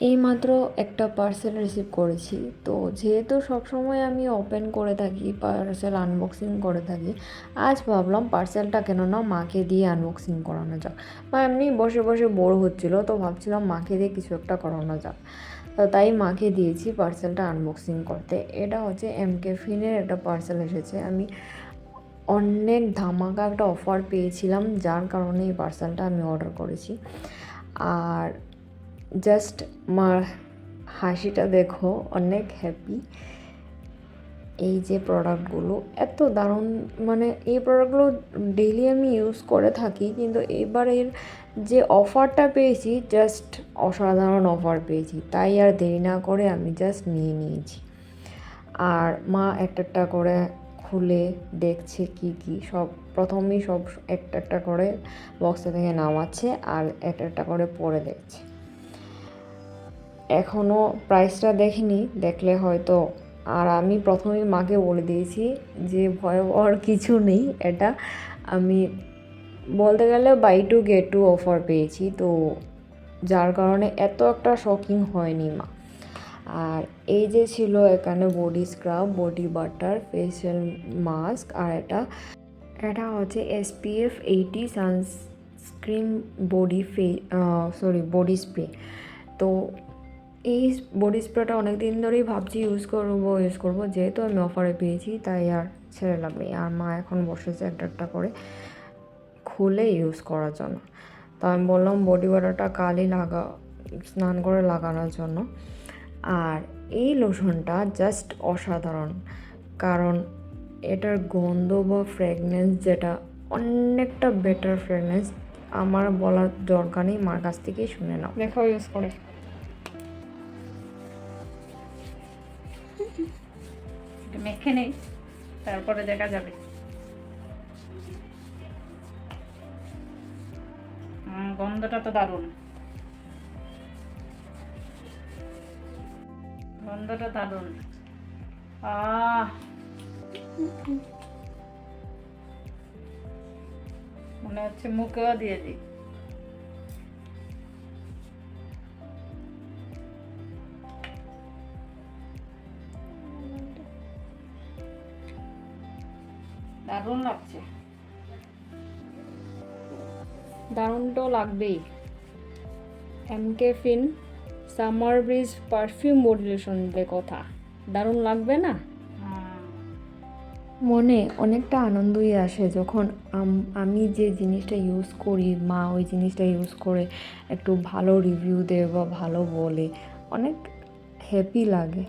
এইমাত্র একটা parcel receive করেছি। তো যেহেতু সবসময় আমি ওপেন করে থাকি পার্সেল আনবক্সিং করে থাকি, আজ ভাবলাম পার্সেলটা কেন না মাকে দিয়ে আনবক্সিং করানো যাক। বা এমনি বসে বসে বোর হচ্ছিল, তো ভাবছিলাম মাকে দিয়ে কিছু একটা করানো যাক। তো তাই মাকে দিয়েছি পার্সেলটা আনবক্সিং করতে। এটা হচ্ছে এম কে ফিনের একটা পার্সেল এসেছে। আমি অনেক ধামাকা একটা অফার পেয়েছিলাম, যার কারণে এই পার্সেলটা আমি অর্ডার করেছি। আর জাস্ট মার হাসিটা দেখো, অনেক হ্যাপি এই যে প্রোডাক্টগুলো এত দারুণ মানে এই প্রোডাক্টগুলো ডেইলি আমি ইউজ করে থাকি, কিন্তু এবারের যে অফারটা পেয়েছি জাস্ট অসাধারণ অফার পেয়েছি। তাই আর দেরি না করে আমি জাস্ট নিয়ে নিয়েছি। আর মা একটা একটা করে খুলে দেখছে কি কি, সব প্রথমেই সব একটা একটা করে বক্সটা থেকে নামাচ্ছে আর একটা একটা করে পরে দেখছে। এখনও প্রাইসটা দেখিনি, দেখলে হয়তো। আর আমি প্রথমেই মাকে বলে দিয়েছি যে, ভয় কিছু নেই, এটা আমি বলতে গেলে buy two get two offer পেয়েছি। তো যার কারণে এত একটা শকিং হয়নি মা। আর এই যে ছিল এখানে body scrub body butter facial mask আর এটা এটা হচ্ছে এসপিএফ এইটি সানস্ক্রিন বডি ফে সরি বডি স্প্রে তো এই বডি স্প্রেটা অনেক দিন ধরেই ভাবছি ইউজ করব ইউজ করব। যেহেতু আমি অফারে পেয়েছি, তাই আর ছেড়ে লাভ নেই। আর মা এখন বসেছে একটা একটা করে খুলে ইউজ করার জন্য। তো আমি বললাম বডি ওয়াটারটা কালই লাগা, স্নান করে লাগানোর জন্য। আর এই লোশনটা জাস্ট অসাধারণ। কারণ এটার গন্ধ বা ফ্র্যাগনেন্স যেটা অনেকটা বেটার ফ্র্যাগনেন্স আমার বলার দরকার নেই, মার কাছ থেকেই শুনে নাও। দেখো ইউজ করে। মেখে নেই, তারপরে দেখা যাবে। গন্ধটা তো দারুণ। গন্ধটা দারুণ। আহ! মনে হচ্ছে মুখেও দিয়ে দিই। দারুণ লাগছে। দারুণ তো লাগবেই। M K fin summer breeze perfume body lotion যে কথা। দারুণ লাগবে না? মনে অনেকটা আনন্দই আসে যখন আম- আমি যে জিনিসটা ইউজ করি মা ওই জিনিসটা ইউজ করে একটু ভালো রিভিউ দেয় বা ভালো বলে অনেক হ্যাপি লাগে।